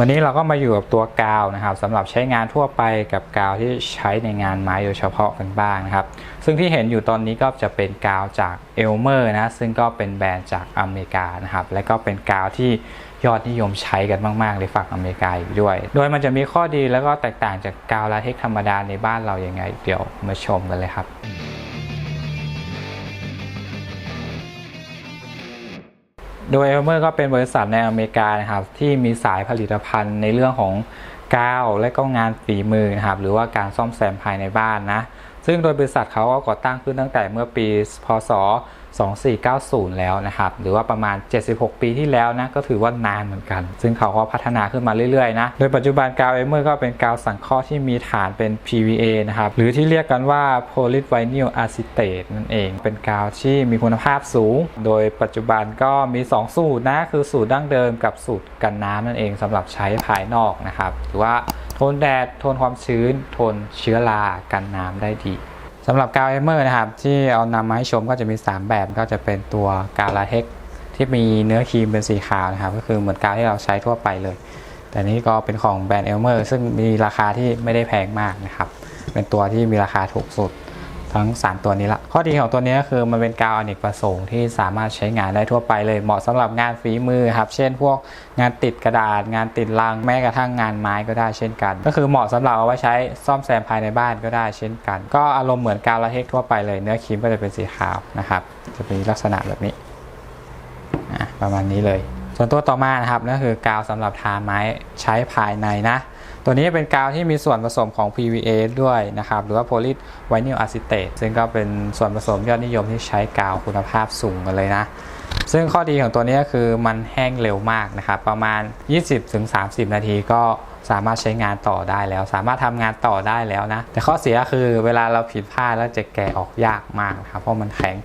วันนี้เราก็มาอยู่กับตัวกาวนะครับสำหรับใช้งานทั่วไปกับกาวที่ใช้ในงานไม้โดยเฉพาะกันบ้างนะครับ ซึ่งที่เห็นอยู่ตอนนี้ก็จะเป็นกาวจากเอลเมอร์นะซึ่งก็เป็นแบรนด์จากอเมริกานะครับ และก็เป็นกาวที่ยอดนิยมใช้กันมากๆในฝั่งอเมริกาอีกด้วย โดยมันจะมีข้อดีแล้วก็แตกต่างจากกาวลาเทคธรรมดาในบ้านเราอย่างไง เดี๋ยวมาชมกันเลยครับ โดยเอลเมอร์ก็เป็นบริษัทในอเมริกานะครับที่มีสายผลิตภัณฑ์ในเรื่องของกาวและก็งานฝีมือนะครับหรือว่าการซ่อมแซมภายในบ้านนะซึ่งโดยบริษัทเขาก็ก่อตั้งขึ้นตั้งแต่เมื่อปี พศ 2490 แล้วนะครับ หรือว่าประมาณ 76 ปีที่แล้วนะก็ถือว่านานเหมือนกัน ซึ่งเขาก็พัฒนาขึ้นมาเรื่อยๆนะโดยปัจจุบันกาวเอเมอร์ก็เป็นกาวสังเคราะห์ที่มีฐานเป็น PVA นะครับหรือที่เรียกกันว่า polyvinyl acetate นั่นเอง เป็นกาวที่มีคุณภาพสูง โดยปัจจุบันก็มี 2 สูตรนะคือสูตรดั้งเดิมกับสูตรกันน้ำนั่นเองสำหรับใช้ภายนอกนะครับหรือว่าทนแดดทนความชื้น ทนเชื้อรากันน้ำได้ดี สำหรับกาวเอเมอร์นะครับ ที่เอานำมาให้ชมก็จะมี 3 แบบก็จะเป็นตัวกาวลาเทคที่มีเนื้อครีมเป็นสีขาวนะครับ ก็คือเหมือนกาวที่เราใช้ทั่วไปเลย แต่นี้ก็เป็นของแบรนด์เอลเมอร์ซึ่งมีราคาที่ไม่ได้แพงมากนะครับ เป็นตัวที่มีราคาถูกสุด ทั้ง 3 ตัวนี้ละ ข้อดีของตัวนี้ก็คือมันเป็นกาวอเนกประสงค์ที่สามารถใช้งานได้ทั่วไปเลย เหมาะสำหรับงานฝีมือครับ เช่น พวกงานติดกระดาษ งานติดลัง แม้กระทั่งงานไม้ก็ได้เช่นกัน ก็คือเหมาะสำหรับเอาไว้ใช้ซ่อมแซมภายในบ้านก็ได้เช่นกัน ก็อารมณ์เหมือนกาวลาเทคทั่วไปเลย เนื้อครีมก็จะเป็นสีขาวนะครับ จะเป็นลักษณะแบบนี้ ประมาณนี้เลย ส่วนตัวต่อมานะครับนั่นคือกาวสำหรับทาไม้ใช้ภายในนะ ตัวนี้เป็นกาวที่มีส่วนผสมของ PVA ด้วยนะครับ หรือว่า polyvinyl acetate ซึ่งก็เป็นส่วนผสมยอดนิยมที่ใช้กาวคุณภาพสูงกันเลยนะ ซึ่งข้อดีของตัวนี้ก็คือมันแห้งเร็วมากนะครับ ประมาณ 20-30 นาทีก็สามารถใช้งานต่อได้แล้ว สามารถทำงานต่อได้แล้วนะ แต่ข้อเสียคือเวลาเราผิดพลาดแล้วจะแกะออกยากมากนะครับเพราะมันแข็ง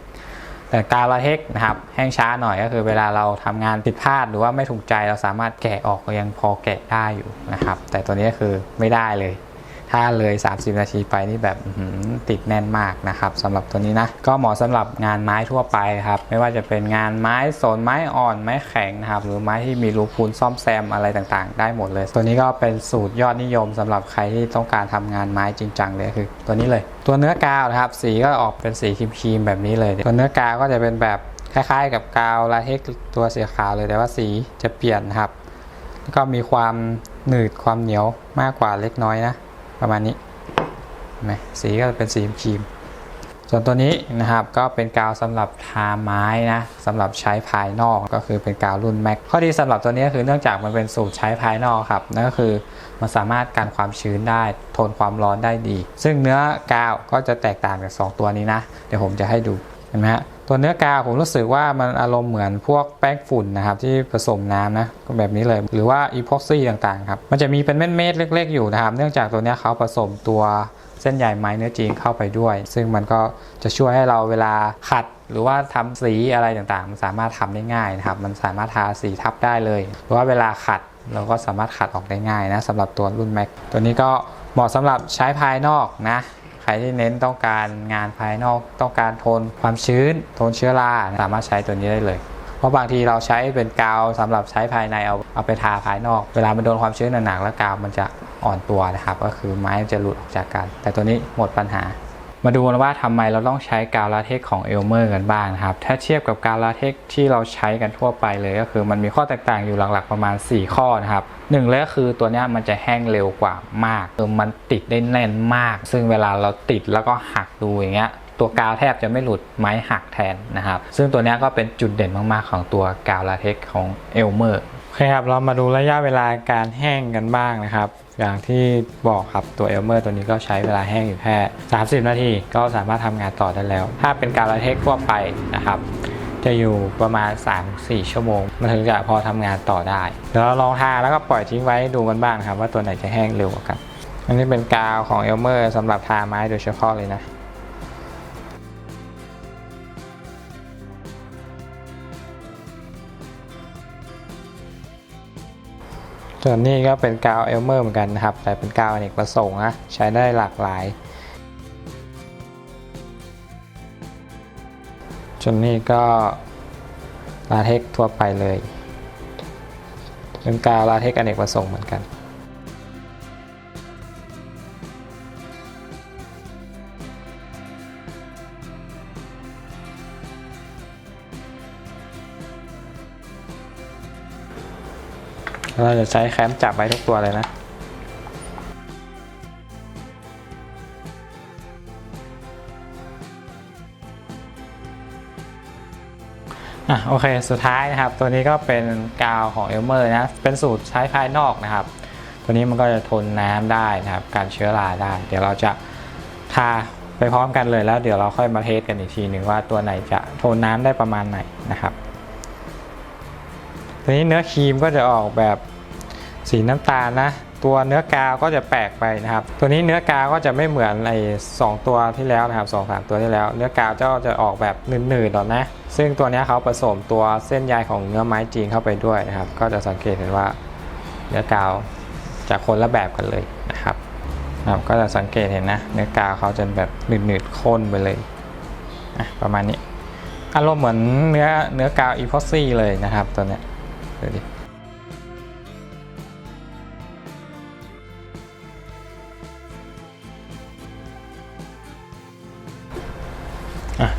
แต่กาวลาเทคนะครับแห้งช้าหน่อยก็คือเวลาเราทำงานผิดพลาดหรือว่าไม่ถูกใจเราสามารถแกะออกก็ยังพอแกะได้อยู่นะครับ แต่ตัวนี้ก็คือไม่ได้เลย ถ้าเลย 30 นาทีไปนี่แบบติดแน่นมากนะครับสำหรับตัวนี้นะ ก็เหมาะสำหรับงานไม้ทั่วไปครับ ไม่ว่าจะเป็นงานไม้สนไม้อ่อนไม้แข็งนะครับ หรือไม้ที่มีรูพูนซ่อมแซมอะไรต่างๆ ได้หมดเลย ตัวนี้ก็เป็นสูตรยอดนิยมสำหรับใครที่ต้องการทำงานไม้จริงจังเลยคือ ตัวนี้เลย ตัวเนื้อกาวนะครับ สีก็ออกเป็นสีครีมๆแบบนี้เลย ตัวเนื้อกาวก็จะเป็นแบบคล้ายๆ กับกาวลาเทคตัวสีขาวเลยแต่ว่าสีจะเปลี่ยนครับแล้วก็มีความหนืดความเหนียวมากกว่าเล็กน้อยนะ ประมาณนี้นไหมสีก็เป็นสีครีม ส่วนตัวนี้นะครับก็เป็นกาวสำหรับทาไม้นะสำหรับใช้ภายนอกก็คือเป็นกาวรุ่นแม็กข้อดีสำหรับตัวนี้คือเนื่องจากมันเป็นสูตรใช้ภายนอกครับนั่นก็คือมันสามารถกันความชื้นได้ทนความร้อนได้ดี ซึ่งเนื้อกาวก็จะแตกต่างจากสองตัวนี้นะ เดี๋ยวผมจะให้ดูเห็นไหมฮะ ตัวเนื้อกาวผมรู้สึกว่ามันอารมณ์เหมือนพวกแป้งฝุ่นนะครับที่ผสมน้ำนะก็แบบนี้เลย หรือว่าอีพ็อกซี่ต่างๆครับมันจะมีเป็นเม็ดๆเล็ก ๆ อยู่นะครับ เนื่องจากตัวนี้เขาผสมตัวเส้นใยไม้เนื้อจีนเข้าไปด้วย ซึ่งมันก็จะช่วยให้เราเวลาขัดหรือว่าทำสีอะไรต่างๆ มันสามารถทำได้ง่ายนะครับ มันสามารถทาสีทับได้เลย หรือว่าเวลาขัดเราก็สามารถขัดออกได้ง่ายนะสำหรับตัวรุ่นแม็กตัวนี้ก็เหมาะสำหรับใช้ภายนอกนะ ใครที่เน้นต้องการงานภายนอกต้องการทนความชื้นทนเชื้อราสามารถใช้ตัวนี้ได้เลย เพราะบางทีเราใช้เป็นกาวสำหรับใช้ภายในเอาเอาไปทาภายนอก เวลามันโดนความชื้นหนักๆแล้วกาวมันจะอ่อนตัวนะครับ ก็คือไม้จะหลุดออกจากกัน แต่ตัวนี้หมดปัญหา มาดูว่าทำไมเราต้องใช้กาวลาเทคของเอลเมอร์กันบ้างครับ ถ้าเทียบกับกาวลาเทคที่เราใช้กันทั่วไปเลยก็คือมันมีข้อแตกต่างอยู่หลักๆประมาณ 4 ข้อนะครับหนึ่งเลยก็คือตัวนี้มันจะแห้งเร็วกว่ามากคือมันติดได้แน่นมาก ซึ่งเวลาเราติดแล้วก็หักดูอย่างเงี้ยตัวกาวแทบจะไม่หลุดไม้หักแทนนะครับ ซึ่งตัวนี้ก็เป็นจุดเด่นมาก ๆ ของตัวกาวลาเทคของเอลเมอร์ โอเคครับ เรามาดูระยะเวลาการแห้งกันบ้างนะครับ อย่างที่บอกครับตัวเอลเมอร์ตัวนี้ก็ใช้เวลาแห้งอยู่แค่ 30 นาที ก็สามารถทำงานต่อได้แล้ว ถ้าเป็นกาวลาเทคทั่วไปนะครับ จะอยู่ประมาณ 3-4 ชั่วโมง มันถึงจะพอทำงานต่อได้เดี๋ยวเราลองทาแล้วก็ปล่อยทิ้งไว้ดูกันบ้างครับ ว่าตัวไหนจะแห้งเร็วกว่ากัน อันนี้เป็นกาวของเอลเมอร์สำหรับทาไม้โดยเฉพาะเลยนะ ส่วนนี้ก็เป็นกาวเอลเมอร์เหมือนกันนะครับ แต่เป็นกาวอเนกประสงค์นะใช้ได้หลากหลายส่วนนี้ก็ลาเทคทั่วไปเลย เป็นกาวลาเทคอเนกประสงค์เหมือนกัน เราจะใช้แคมจับไว้ทุกตัวเลยนะอะโอเคสุดท้ายนะครับ ตัวนี้ก็เป็นกาวของเอลเมอร์นะ เป็นสูตรใช้ภายนอกนะครับ ตัวนี้มันก็จะทนน้ำได้นะครับ การเชื้อราได้ เดี๋ยวเราจะทาไปพร้อมกันเลยแล้ว เดี๋ยวเราค่อยมาเทสกันอีกทีหนึ่งว่าตัวไหนจะทนน้ำได้ประมาณไหนนะครับ ตัวนี้เนื้อครีมก็จะออกแบบสีน้ำตาลนะ ตัวเนื้อกาวก็จะแปลกไปนะครับ ตัวนี้เนื้อกาวก็จะไม่เหมือนไอ้สองตัวที่แล้วนะครับสองสามตัวที่แล้ว เนื้อกาวจะจะออกแบบหนืดๆหน่อยนะ ซึ่งตัวนี้เขาผสมตัวเส้นใยของเนื้อไม้จีนเข้าไปด้วยนะครับ ก็จะสังเกตเห็นว่าเนื้อกาวจะคนละแบบกันเลยนะครับนะครับก็จะสังเกตเห็นนะ เนื้อกาวเขาจะแบบหนืดๆข้นไปเลยอะประมาณนี้อารมณ์เหมือนเนื้อเนื้อกาวอีพ็อกซี่เลยนะครับตัวเนี้ย ดูดิ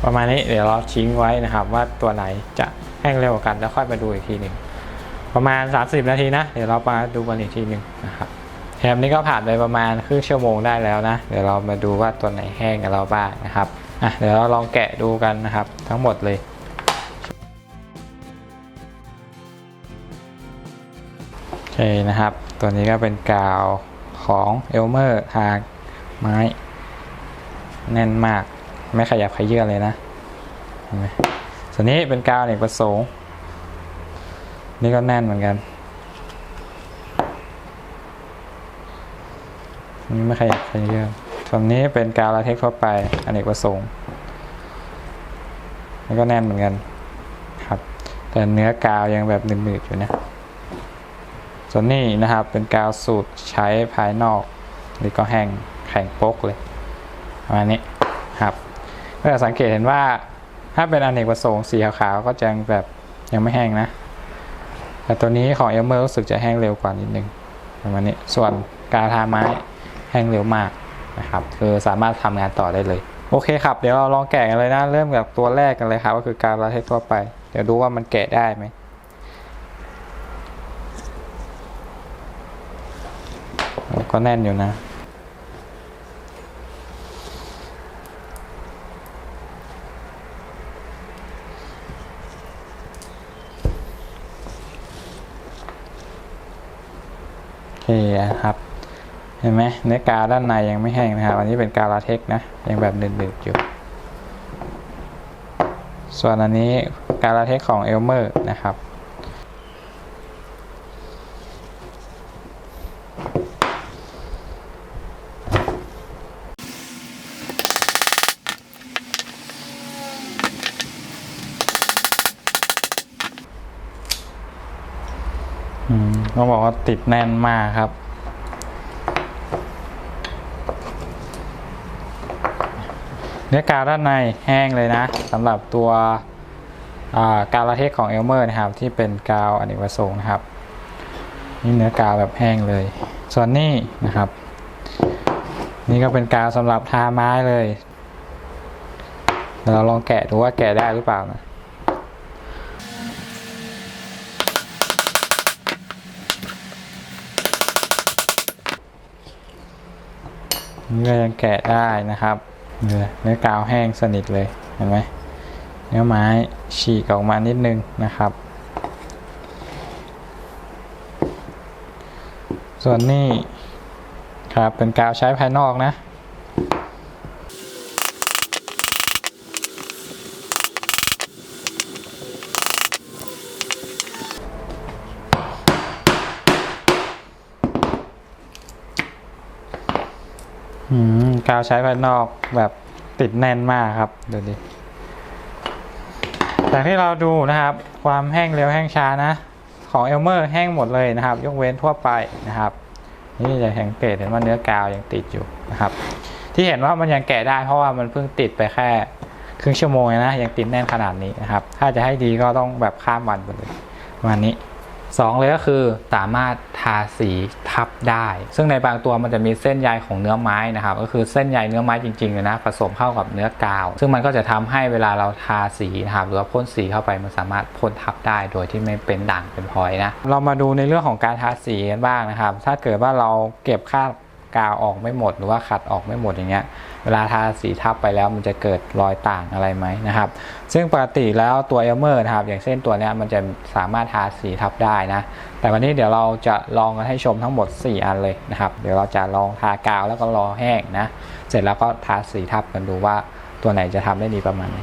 ประมาณนี้เดี๋ยวเราทิ้งไว้นะครับว่าตัวไหนจะแห้งเร็วกว่ากันแล้วค่อยมาดูอีกทีหนึ่งประมาณ 30 นาทีนะ เดี๋ยวเรามาดูกันอีกทีหนึ่งนะครับแถมนี้ก็ผ่านไปประมาณครึ่งชั่วโมงได้แล้วนะ เดี๋ยวเรามาดูว่าตัวไหนแห้งกับเราบ้างนะครับอะเดี๋ยวเราลองแกะดูกันนะครับ ทั้งหมดเลย เคนะครับ ตัวนี้ก็เป็นกาวของเอลเมอร์ทาไม้ แน่นมาก ไม่ขยับขยื่นเลยนะเห็นไหมส่วนนี้เป็นกาวอเนกประสงค์นี่ก็แน่นเหมือนกันอันนี่ไม่ขยับขยื่นส่วนนี้เป็นกาวลาเทคทั่วไปอเนกประสงค์นี่ก็แน่นเหมือนกันครับ แต่เนื้อกาวยังแบบหนืดๆอยู่นะ ส่วนนี้นะครับเป็นกาวสูตรใช้ภายนอกนี่ก็แห้งแข็งปกเลยประมาณนี้ครับก็จะสังเกตเห็นว่าถ้าเป็นอเนกประสงค์สีขาวๆก็จะแบบยังไม่แห้งนะ แต่ตัวนี้ของเอลเมอร์รู้สึกจะแห้งเร็วกว่านิดนึงประมาณนี้ส่วนกาทาไม้แห้งเร็วมากนะครับคือสามารถทำงานต่อได้เลย โอเคครับ เดี๋ยวเราลองแกะกันเลยนะ เริ่มกับตัวแรกกันเลยครับ ก็คือกาวลาเทคทั่วไป เดี๋ยวดูว่ามันแกะได้ไหม ก็แน่นอยู่นะ โอเคครับ เห็นไหมเนื้อกาด้านในยังไม่แห้งนะครับ อันนี้เป็นกาลาเทคนะ ยังแบบหนึบๆอยู่ ส่วนอันนี้กาลาเทคของเอลเมอร์นะครับ ต้องบอกว่าติดแน่นมากครับ เนื้อกาวด้านในแห้งเลยนะสำหรับตัวกาวลาเทคของเอลเมอร์นะครับ ที่เป็นกาวอเนกประสงค์นะครับ นี่เนื้อกาวแบบแห้งเลย ส่วนนี้นะครับ นี่ก็เป็นกาวสำหรับทาไม้เลยเราลองแกะดูว่าแกะได้หรือเปล่านะ ก็ยังแกะได้นะครับเนื้อเนื้อกาวแห้งสนิทเลยเห็นไหมเนื้อไม้ฉีกออกมานิดนึงนะครับ ส่วนนี้ครับเป็นกาวใช้ภายนอกนะ อืมกาว ใช้ภายนอกแบบติดแน่นมากครับดูดิแต่ที่เราดูนะครับ ความแห้งเร็วแห้งช้านะ ของเอลเมอร์แห้งหมดเลยนะครับ ยกเว้นทั่วไปนะครับ นี่จะสังเกตเห็นว่าเนื้อกาวยังติดอยู่นะครับ ที่เห็นว่ามันยังแกะได้เพราะว่ามันเพิ่งติดไปแค่ครึ่งชั่วโมงนะยังติดแน่นขนาดนี้นะครับ ถ้าจะให้ดีก็ต้องแบบข้ามวันไปเลยประมาณนี้ สองเลยก็คือสามารถทาสีทับได้ ซึ่งในบางตัวมันจะมีเส้นใยของเนื้อไม้นะครับ ก็คือเส้นใยเนื้อไม้จริงๆเลยนะผสมเข้ากับเนื้อกาว ซึ่งมันก็จะทำให้เวลาเราทาสีนะครับหรือว่าพ่นสีเข้าไปมันสามารถพ่นทับได้โดยที่ไม่เป็นด่างเป็นพลอยนะเรามาดูในเรื่องของการทาสีกันบ้างนะครับ ถ้าเกิดว่าเราเก็บค่า กาวออกไม่หมดหรือว่าขัดออกไม่หมดอย่างเงี้ยเวลาทาสีทับไปแล้วมันจะเกิดรอยต่างอะไรไหมนะครับ ซึ่งปกติแล้วตัวเอลเมอร์นะครับ อย่างเช่นตัวเนี้ยมันจะสามารถทาสีทับได้นะ แต่วันนี้เดี๋ยวเราจะลองกันให้ชมทั้งหมด 4 อันเลยนะครับ เดี๋ยวเราจะลองทากาวแล้วก็รอแห้งนะ เสร็จแล้วก็ทาสีทับกันดูว่าตัวไหนจะทำได้ดีประมาณไหน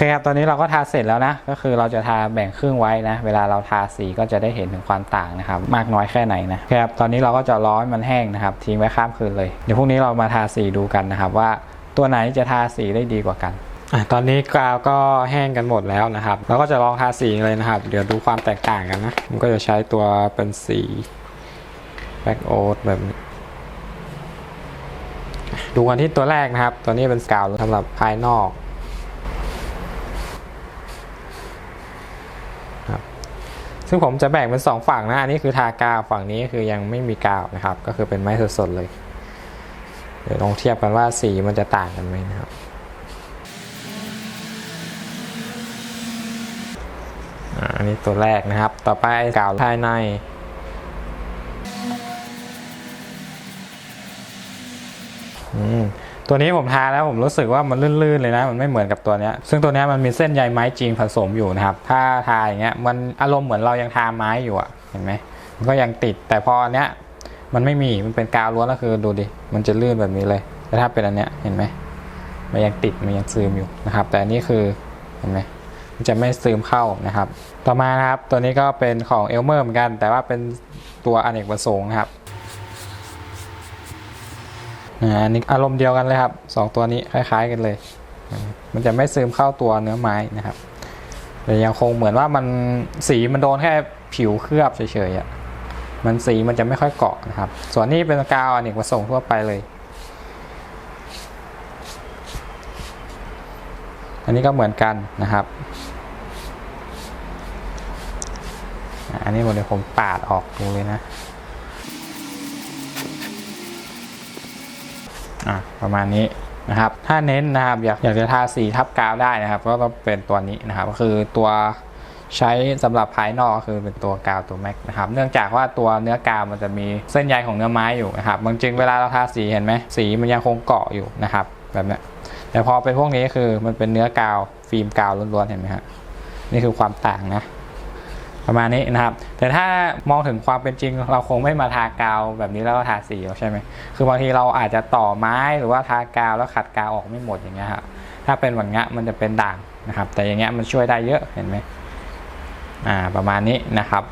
เคครับ ตอนนี้เราก็ทาเสร็จแล้วนะ ก็คือเราจะทาแบ่งครึ่งไว้นะ เวลาเราทาสีก็จะได้เห็นถึงความต่างนะครับ มากน้อยแค่ไหนนะครับ ตอนนี้เราก็จะร้อให้มันแห้งนะครับ ทิ้งไว้ข้ามคืนเลย เดี๋ยวพรุ่งนี้เรามาทาสีดูกันนะครับ ว่าตัวไหนจะทาสีได้ดีกว่ากันอะตอนนี้กาวก็แห้งกันหมดแล้วนะครับ เราก็จะลองทาสีเลยนะครับ เดี๋ยวดูความแตกต่างกันนะ ผมก็จะใช้ตัวเป็นสีแบ็กโอ๊ตแบบนี้ดูกันที่ตัวแรกนะครับ ตัวนี้เป็นกาวสำหรับภายนอก ซึ่งผมจะแบ่งเป็นสองฝั่งนะอันนี้คือทากาวฝั่งนี้คือยังไม่มีกาวนะครับ ก็คือเป็นไม้สดๆเลย เดี๋ยวลองเทียบกันว่าสีมันจะต่างกันไหมนะครับอันนี้ตัวแรกนะครับ ต่อไปกาวภายในอืม ตัวนี้ผมทาแล้วผมรู้สึกว่ามันลื่นๆเลยนะมันไม่เหมือนกับตัวนี้ซึ่งตัวนี้มันมีเส้นใยไม้จริงผสมอยู่นะครับถ้าทาอย่างเงี้ยมันอารมณ์เหมือนเรายังทาไม้อยู่อะเห็นไหมมันก็ยังติดแต่พออันเนี้ยมันไม่มีมันเป็นกาวล้วนก็คือดูดิมันจะลื่นแบบนี้เลยแต่ถ้าเป็นอันเนี้ยเห็นไหมมันยังติดมันยังซึมอยู่นะครับ แต่อันนี้คือเห็นไหมมันจะไม่ซึมเข้านะครับ ต่อมานะครับตัวนี้ก็เป็นของเอลเมอร์เหมือนกัน แต่ว่าเป็นตัวอเนกประสงค์นะครับ อันนี้อารมณ์เดียวกันเลยครับสองตัวนี้คล้าย ๆ กันเลย มันจะไม่ซึมเข้าตัวเนื้อไม้นะครับแต่ยังคงเหมือนว่ามันสีมันโดนแค่ผิวเคลือบเฉยๆอะมันสีมันจะไม่ค่อยเกาะนะครับ ส่วนนี้เป็นกาวอเนกประสงค์ทั่วไปเลย อันนี้ก็เหมือนกันนะครับ อันนี้ผมเดี๋ยวผมปาดออกดูเลยนะ อะประมาณนี้นะครับถ้าเน้นนะครับอยากอยากจะทาสีทับกาวได้นะครับ ก็ต้องเป็นตัวนี้นะครับ ก็คือตัวใช้สำหรับภายนอกก็คือเป็นตัวกาวตัวแม็กนะครับ เนื่องจากว่าตัวเนื้อกาวมันจะมีเส้นใยของเนื้อไม้อยู่นะครับบางจริงเวลาเราทาสีเห็นไหมสีมันยังคงเกาะอยู่นะครับ แบบนี้แต่พอเป็นพวกนี้คือมันเป็นเนื้อกาวฟิล์มกาวล้วนๆเห็นไหมฮะนี่คือความต่างนะ ประมาณนี้นะครับ แต่ถ้ามองถึงความเป็นจริง เราคงไม่มาทากาวแบบนี้แล้วก็ทาสีใช่ไหมคือบางทีเราอาจจะต่อไม้หรือว่าทากาวแล้วขัดกาวออกไม่หมดอย่างเงี้ยครับถ้าเป็นแบบเงี้ยมันจะเป็นด่างนะครับ แต่อย่างเงี้ยมันช่วยได้เยอะเห็นไหมอ่าประมาณนี้นะครับ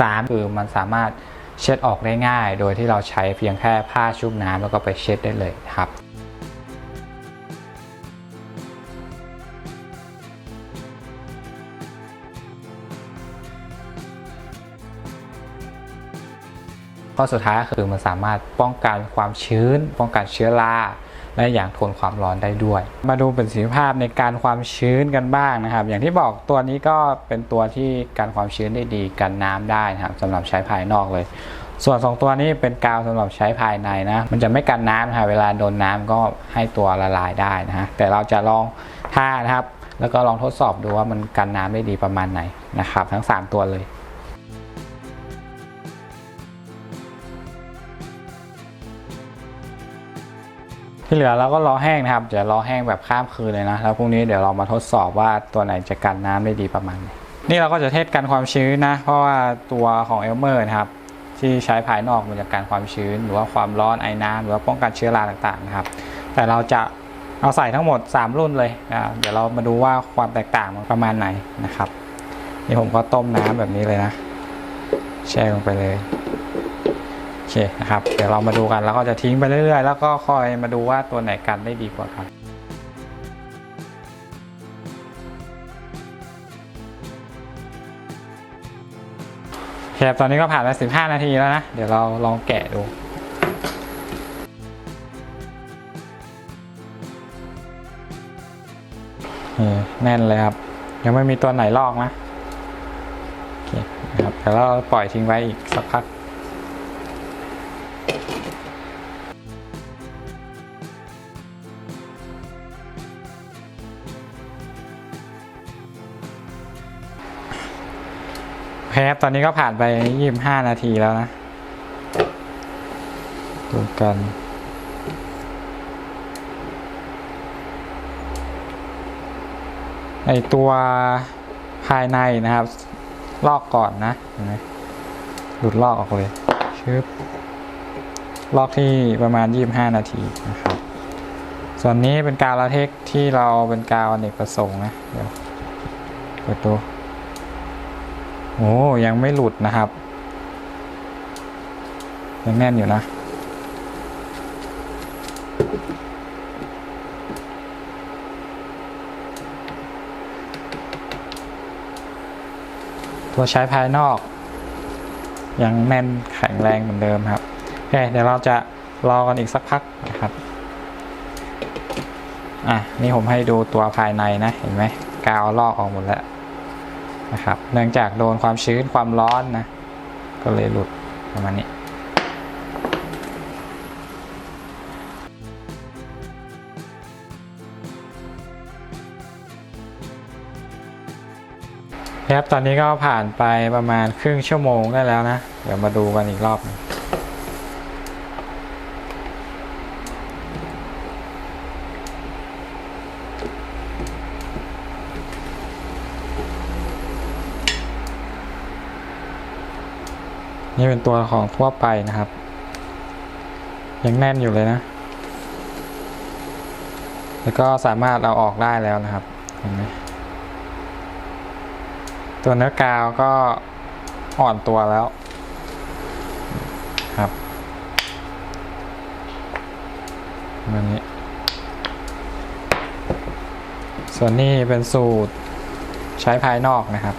สามคือมันสามารถเช็ดออกได้ง่าย โดยที่เราใช้เพียงแค่ผ้าชุบน้ำแล้วก็ไปเช็ดได้เลยครับ ข้อสุดท้ายก็คือมันสามารถป้องกันความชื้น ป้องกันเชื้อราและอย่างทนความร้อนได้ด้วย มาดูประสิทธิภาพในการความชื้นกันบ้างนะครับ อย่างที่บอกตัวนี้ก็เป็นตัวที่กันความชื้นได้ดีกันน้ำได้นะครับสำหรับใช้ภายนอกเลย ส่วนสองตัวนี้เป็นกาวสำหรับใช้ภายในนะ มันจะไม่กันน้ำนะครับเวลาโดนน้ำก็ให้ตัวละลายได้นะฮะแต่เราจะลองท่านะครับ แล้วก็ลองทดสอบดูว่ามันกันน้ำได้ดีประมาณไหนนะครับ ทั้ง 3 ตัวเลย ที่เหลือเราก็รอแห้งนะครับ เดี๋ยวรอแห้งแบบข้ามคืนเลยนะ แล้วพรุ่งนี้เดี๋ยวเรามาทดสอบว่าตัวไหนจะกันน้ำได้ดีประมาณไหนนี่เราก็จะเทสกันความชื้นนะ เพราะว่าตัวของเอลเมอร์นะครับที่ใช้ภายนอกมันจะกันความชื้น หรือว่าความร้อนไอน้ำหรือว่าป้องกันเชื้อราต่างๆนะครับ แต่เราจะเอาใส่ทั้งหมด 3 รุ่นเลยนะเดี๋ยวเรามาดูว่าความแตกต่างมันประมาณไหนนะครับนี่ผมก็ต้มน้ำแบบนี้เลยนะ แช่ลงไปเลย เคนะครับ เดี๋ยวเรามาดูกันแล้วก็จะทิ้งไปเรื่อยๆ แล้วก็คอยมาดูว่าตัวไหนกันได้ดีกว่ากันโอเคตอนนี้ก็ผ่านไป 15 นาทีแล้วนะ เดี๋ยวเราลองแกะดูแน่นเลยครับ ยังไม่มีตัวไหนลอกนะโอเคนะครับเดี๋ยวเราปล่อยทิ้งไว้อีกสักพัก เคครับตอนนี้ก็ผ่านไป25นาทีแล้วนะ ดูกัน ไอตัวภายในนะครับ ลอกก่อนนะเห็นไหมหลุดลอกออกเลยชึบลอกที่ประมาณ 25 นาทีนะครับ ส่วนนี้เป็นกาวลาเทคที่เราเป็นกาวอเนกประสงค์นะ เดี๋ยวเปิดดู โอ้ยังไม่หลุดนะครับ ยังแน่นอยู่นะ ตัวใช้ภายนอก ยังแน่นแข็งแรงเหมือนเดิมครับโอเคเดี๋ยวเราจะรอกันอีกสักพักนะครับ อะ นี่ผมให้ดูตัวภายในนะ เห็นไหมกาวลอกออกหมดแล้ว นะครับ เนื่องจากโดนความชื้นความร้อนนะ ก็เลยหลุดประมาณนี้ครับตอนนี้ก็ผ่านไปประมาณครึ่งชั่วโมงได้แล้วนะ เดี๋ยวมาดูกันอีกรอบหนึง นี่เป็นตัวของทั่วไปนะครับ ยังแน่นอยู่เลยนะ แล้วก็สามารถเอาออกได้แล้วนะครับเห็นไหมตัวเนื้อกาวก็อ่อนตัวแล้วครับแบบนี้ ส่วนนี้เป็นสูตรใช้ภายนอกนะครับ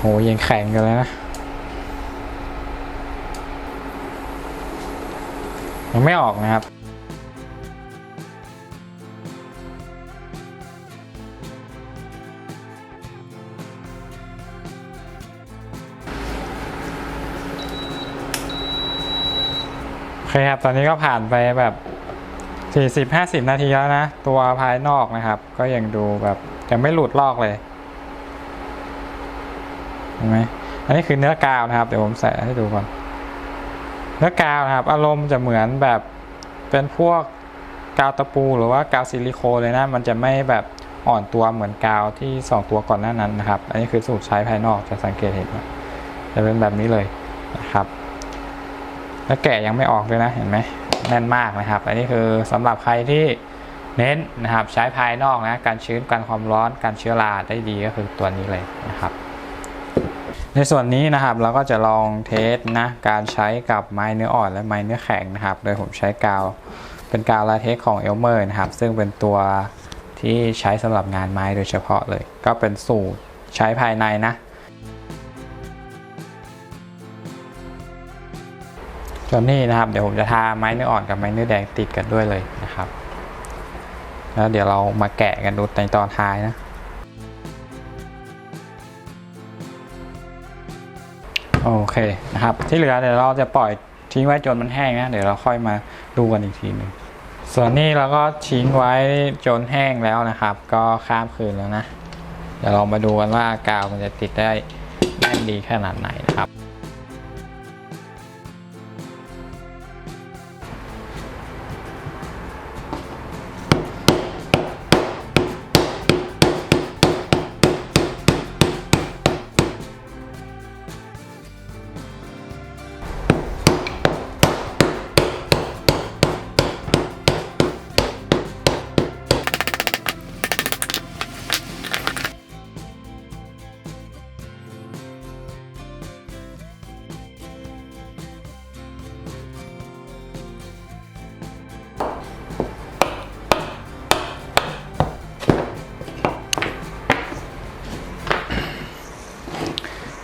โหยังแข็งกันเลยนะยังไม่ออกนะครับโอเคครับ ตอนนี้ก็ผ่านไปแบบ 40-50 นาทีแล้วนะ ตัวภายนอกนะครับ ก็ยังดูแบบยังไม่หลุดลอกเลย เห็นไหมอันนี้คือเนื้อกาวนะครับ เดี๋ยวผมใส่ให้ดูก่อน เนื้อกาวนะครับ อารมณ์จะเหมือนแบบเป็นพวกกาวตะปูหรือว่ากาวซิลิโคนเลยนะ มันจะไม่แบบอ่อนตัวเหมือนกาวที่สองตัวก่อนหน้านั้นนะครับ อันนี้คือสูตรใช้ภายนอกจะสังเกตเห็นว่าจะเป็นแบบนี้เลยนะครับ แล้วแกะยังไม่ออกเลยนะเห็นไหมแน่นมากนะครับ อันนี้คือสำหรับใครที่เน้นนะครับใช้ภายนอกนะการชื้นการความร้อนการเชื้อราได้ดีก็คือตัวนี้เลยนะครับ ในส่วนนี้นะครับเราก็จะลองเทสนะการใช้กับไม้เนื้ออ่อนและไม้เนื้อแข็งนะครับ โดยผมใช้กาวเป็นกาวลาเทคของเอลเมอร์นะครับ ซึ่งเป็นตัวที่ใช้สำหรับงานไม้โดยเฉพาะเลย ก็เป็นสูตรใช้ภายในนะ ส่วนนี้นะครับเดี๋ยวผมจะทาไม้เนื้ออ่อนกับไม้เนื้อแดงติดกันด้วยเลยนะครับ แล้วเดี๋ยวเรามาแกะกันดูในตอนท้ายนะ โอเคนะครับ ที่เหลือเดี๋ยวเราจะปล่อยทิ้งไว้จนมันแห้งนะเดี๋ยวเราค่อยมาดูกันอีกทีหนึ่งส่วนนี้เราก็ทิ้งไว้จนแห้งแล้วนะครับ ก็ข้ามคืนแล้วนะเดี๋ยวเรามาดูกันว่ากาวมันจะติดได้แน่นดีขนาดไหนนะครับ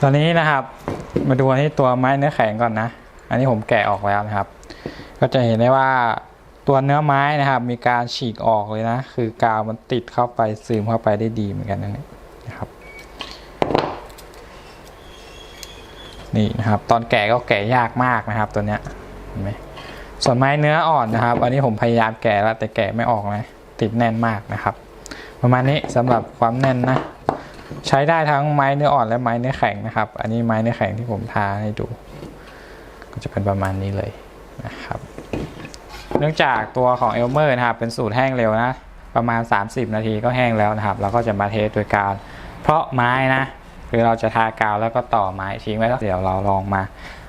ตอนนี้นะครับ มาดูที่ตัวไม้เนื้อแข็งก่อนนะ อันนี้ผมแกะออกแล้วนะครับ ก็จะเห็นได้ว่าตัวเนื้อไม้นะครับ มีการฉีกออกเลยนะ คือกาวมันติดเข้าไปซึมเข้าไปได้ดีเหมือนกันนะเนี่ยนะครับ นี่นะครับ ตอนแกะก็แกะยากมากนะครับ ตัวเนี้ยเห็นไหมส่วนไม้เนื้ออ่อนนะครับ อันนี้ผมพยายามแกะแล้วแต่แกะไม่ออกนะ ติดแน่นมากนะครับ ประมาณนี้สำหรับความแน่นนะ ใช้ได้ทั้งไม้เนื้ออ่อนและไม้เนื้อแข็งนะครับ อันนี้ไม้เนื้อแข็งที่ผมทาให้ดู ก็จะเป็นประมาณนี้เลยนะครับ เนื่องจากตัวของเอลเมอร์นะครับเป็นสูตรแห้งเร็วนะ ประมาณ 30 นาทีก็แห้งแล้วนะครับ เราก็จะมาเทสโดยการ เพราะไม้นะ คือเราจะทากาวแล้วก็ต่อไม้ทิ้งไว้แล้วเดี๋ยวเราลองมา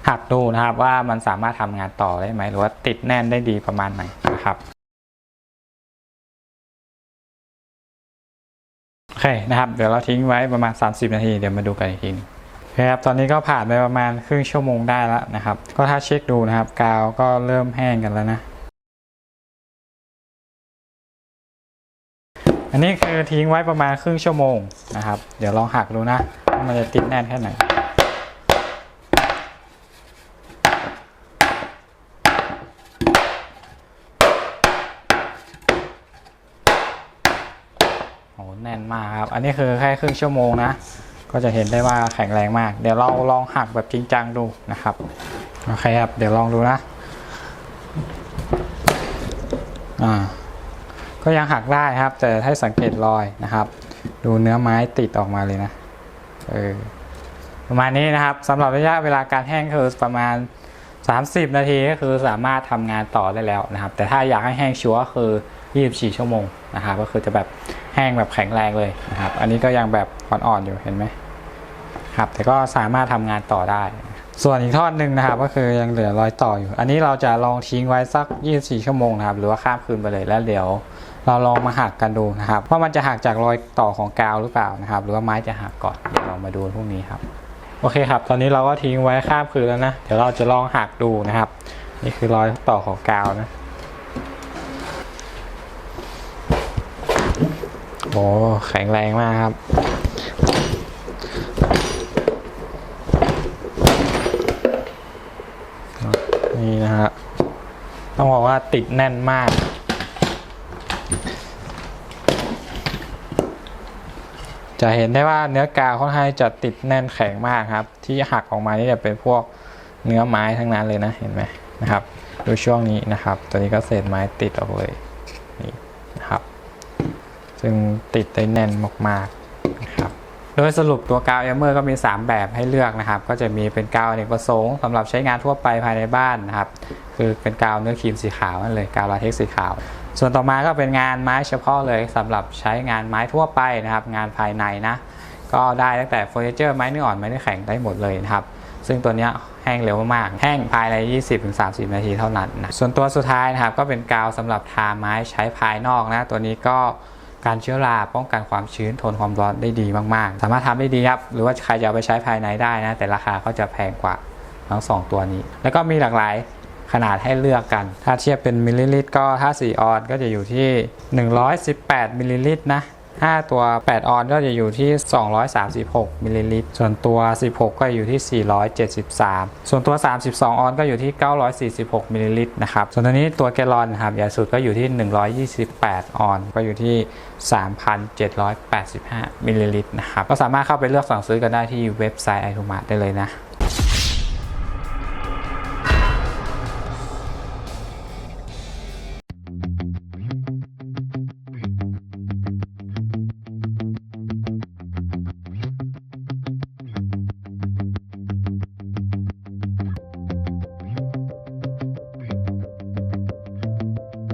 หักดูนะครับว่ามันสามารถทำงานต่อได้ไหมหรือว่าติดแน่นได้ดีประมาณไหนนะครับ คนะครับ เดี๋ยวเราทิ้งไว้ประมาณ 30 นาที เดี๋ยวมาดูกันอีกทีนึงโอเครับตอนนี้ก็ผ่านไปประมาณครึ่งชั่วโมงได้แล้วนะครับ ก็ถ้าเช็คดูนะครับ กาวก็เริ่มแห้งกันแล้วนะ อันนี้คือทิ้งไว้ประมาณครึ่งชั่วโมงนะครับ เดี๋ยวลองหักดูนะมันจะติดแน่นแค่ไหน โอ้โหแน่นมากครับ อันนี้คือแค่ครึ่งชั่วโมงนะ ก็จะเห็นได้ว่าแข็งแรงมาก เดี๋ยวเราลองหักแบบจริงจังดูนะครับ โอเคครับ เดี๋ยวลองดูนะ อ่า ก็ยังหักได้ครับ แต่ให้สังเกตรอยนะครับ ดูเนื้อไม้ติดออกมาเลยนะ เออ ประมาณนี้นะครับสำหรับระยะเวลาการแห้งคือประมาณ 30 นาทีก็คือสามารถทำงานต่อได้แล้วนะครับ แต่ถ้าอยากให้แห้งชัวร์ก็คือ 24 ชั่วโมงนะครับ ก็คือจะแบบ แห้งแบบแข็งแรงเลยนะครับ อันนี้ก็ยังแบบอ่อนๆอยู่เห็นไหมครับ แต่ก็สามารถทำงานต่อได้ ส่วนอีกทอดหนึ่งนะครับ ก็คือยังเหลือรอยต่ออยู่ อันนี้เราจะลองทิ้งไว้สัก 24 ชั่วโมงนะครับ หรือว่าข้ามคืนไปเลยแล้วเดี๋ยว เราลองมาหักกันดูนะครับว่ามันจะหักจากรอยต่อของกาวหรือเปล่านะครับ หรือว่าไม้จะหักก่อนเดี๋ยวเรามาดูพวกนี้ครับโอเคครับ ตอนนี้เราก็ทิ้งไว้ข้ามคืนแล้วนะ เดี๋ยวเราจะลองหักดูนะครับ นี่คือรอยต่อของกาวนะ โอ้แข็งแรงมากครับ นี่นะฮะ ต้องบอกว่าติดแน่นมาก จะเห็นได้ว่าเนื้อกาวค่อนข้างจะติดแน่นแข็งมากครับ ที่หักออกมานี่จะเป็นพวกเนื้อไม้ทั้งนั้นเลยนะ เห็นไหมนะครับ ดูช่วงนี้นะครับตัวนี้ก็เศษไม้ติดออกเลยนี่ ซึ่งติดได้แน่นมากๆนะครับโดยสรุปตัวกาวเอเมอร์ก็มี 3 แบบให้เลือกนะครับ ก็จะมีเป็นกาวอเนกประสงค์สำหรับใช้งานทั่วไปภายในบ้านนะครับ คือเป็นกาวเนื้อครีมสีขาวนั่นเลยกาวลาเท็กซ์สีขาว ส่วนต่อมาก็เป็นงานไม้เฉพาะเลยสำหรับใช้งานไม้ทั่วไปนะครับ งานภายในนะ ก็ได้ตั้งแต่เฟอร์นิเจอร์ไม้เนื้ออ่อนไม้เนื้อแข็งได้หมดเลยนะครับ ซึ่งตัวนี้แห้งเร็วมากๆแห้งภายใน 20-30 นาทีเท่านั้นนะส่วนตัวสุดท้ายนะครับก็เป็นกาวสำหรับทาไม้ใช้ภายนอกนะ ตัวนี้ก็ การเชื้อราป้องกันความชื้นทนความร้อนได้ดีมากๆ สามารถทำได้ดีครับ หรือว่าใครจะเอาไปใช้ภายในได้นะ แต่ราคาก็จะแพงกว่าทั้งสองตัวนี้ แล้วก็มีหลากหลายขนาดให้เลือกกัน ถ้าเทียบเป็นมิลลิลิตรก็ถ้า4ออนก็จะอยู่ที่ 118มิลลิลิตรนะ 5 ตัว 8 ออนก็จะอยู่ที่ 236มิลลิลิตร ส่วนตัว 16 ก็อยู่ที่ 473 ส่วนตัว 32 ออนก็อยู่ที่ 946มิลลิลิตรนะครับ ส่วนตัวนี้ตัวแกลลอนครับใหญ่สุดก็อยู่ที่ 128 ออน ก็อยู่ที่ 3,785มิลลิลิตรนะครับ ก็สามารถเข้าไปเลือกสั่งซื้อกันได้ที่เว็บไซต์ไอทูมาได้เลยนะ